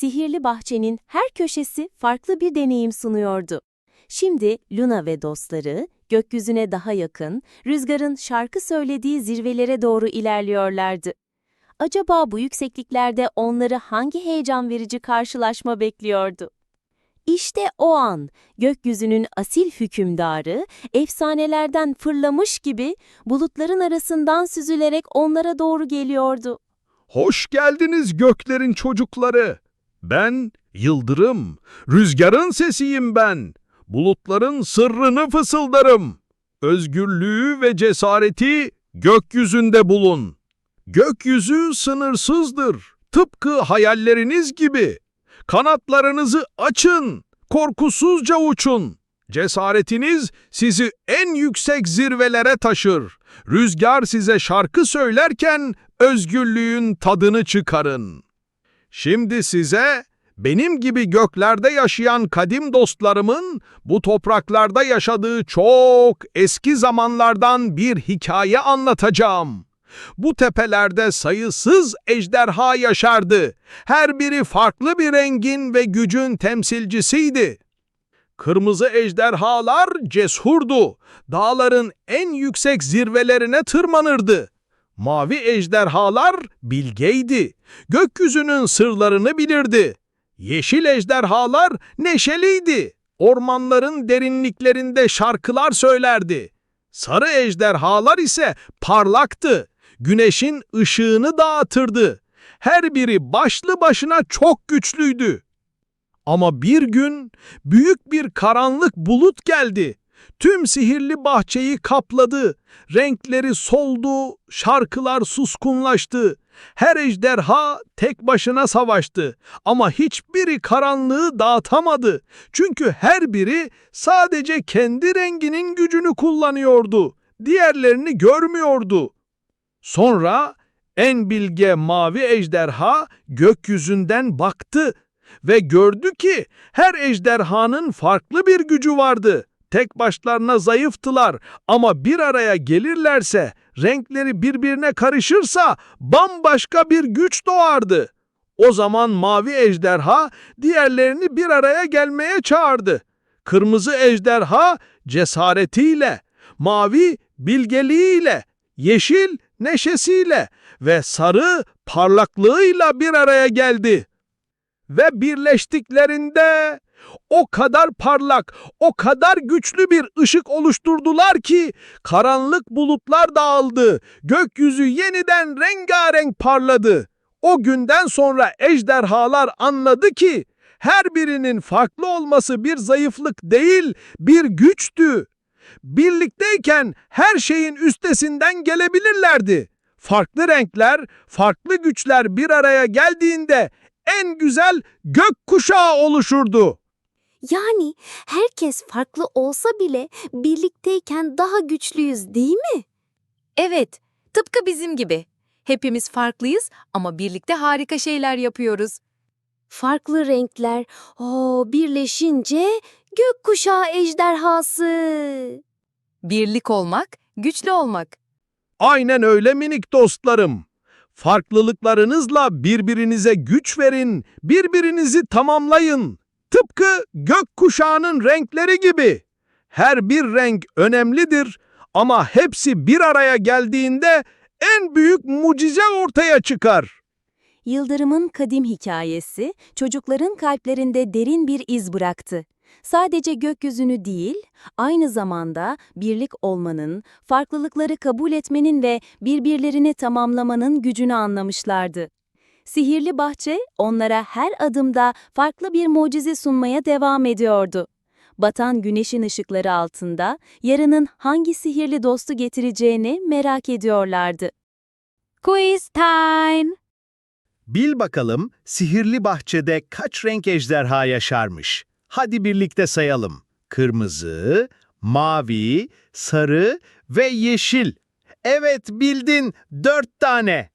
Sihirli bahçenin her köşesi farklı bir deneyim sunuyordu. Şimdi Luna ve dostları gökyüzüne daha yakın, rüzgarın şarkı söylediği zirvelere doğru ilerliyorlardı. Acaba bu yüksekliklerde onları hangi heyecan verici karşılaşma bekliyordu? İşte o an gökyüzünün asil hükümdarı efsanelerden fırlamış gibi bulutların arasından süzülerek onlara doğru geliyordu. Hoş geldiniz göklerin çocukları. Ben Yıldırım, rüzgarın sesiyim ben. Bulutların sırrını fısıldarım. Özgürlüğü ve cesareti gökyüzünde bulun. Gökyüzü sınırsızdır, tıpkı hayalleriniz gibi. Kanatlarınızı açın, korkusuzca uçun. Cesaretiniz sizi en yüksek zirvelere taşır. Rüzgar size şarkı söylerken özgürlüğün tadını çıkarın. Şimdi size benim gibi göklerde yaşayan kadim dostlarımın bu topraklarda yaşadığı çok eski zamanlardan bir hikaye anlatacağım. Bu tepelerde sayısız ejderha yaşardı. Her biri farklı bir rengin ve gücün temsilcisiydi. Kırmızı ejderhalar cesurdu. Dağların en yüksek zirvelerine tırmanırdı. Mavi ejderhalar bilgeydi. Gökyüzünün sırlarını bilirdi. Yeşil ejderhalar neşeliydi. Ormanların derinliklerinde şarkılar söylerdi. Sarı ejderhalar ise parlaktı. Güneşin ışığını dağıtırdı. Her biri başlı başına çok güçlüydü. Ama bir gün büyük bir karanlık bulut geldi. Tüm sihirli bahçeyi kapladı. Renkleri soldu, şarkılar suskunlaştı. Her ejderha tek başına savaştı ama hiçbiri karanlığı dağıtamadı. Çünkü her biri sadece kendi renginin gücünü kullanıyordu. Diğerlerini görmüyordu. Sonra en bilge mavi ejderha gökyüzünden baktı ve gördü ki her ejderhanın farklı bir gücü vardı. Tek başlarına zayıftılar ama bir araya gelirlerse, renkleri birbirine karışırsa bambaşka bir güç doğardı. O zaman mavi ejderha diğerlerini bir araya gelmeye çağırdı. Kırmızı ejderha cesaretiyle, mavi bilgeliğiyle, yeşil neşesiyle ve sarı parlaklığıyla bir araya geldi ve birleştiklerinde o kadar parlak, o kadar güçlü bir ışık oluşturdular ki karanlık bulutlar dağıldı, gökyüzü yeniden rengarenk parladı. O günden sonra ejderhalar anladı ki her birinin farklı olması bir zayıflık değil, bir güçtü. Birlikteyken her şeyin üstesinden gelebilirlerdi. Farklı renkler, farklı güçler bir araya geldiğinde en güzel gök kuşağı oluşurdu. Yani herkes farklı olsa bile birlikteyken daha güçlüyüz değil mi? Evet, tıpkı bizim gibi. Hepimiz farklıyız ama birlikte harika şeyler yapıyoruz. Farklı renkler o birleşince gökkuşağı ejderhası. Birlik olmak, güçlü olmak. Aynen öyle minik dostlarım. Farklılıklarınızla birbirinize güç verin, birbirinizi tamamlayın. Tıpkı gökkuşağının renkleri gibi. Her bir renk önemlidir ama hepsi bir araya geldiğinde en büyük mucize ortaya çıkar. Yıldırım'ın kadim hikayesi çocukların kalplerinde derin bir iz bıraktı. Sadece gökyüzünü değil, aynı zamanda birlik olmanın, farklılıkları kabul etmenin ve birbirlerini tamamlamanın gücünü anlamışlardı. Sihirli bahçe onlara her adımda farklı bir mucize sunmaya devam ediyordu. Batan güneşin ışıkları altında yarının hangi sihirli dostu getireceğini merak ediyorlardı. Quiz time! Bil bakalım sihirli bahçede kaç renk ejderha yaşarmış? Hadi birlikte sayalım. Kırmızı, mavi, sarı ve yeşil. Evet bildin dört tane.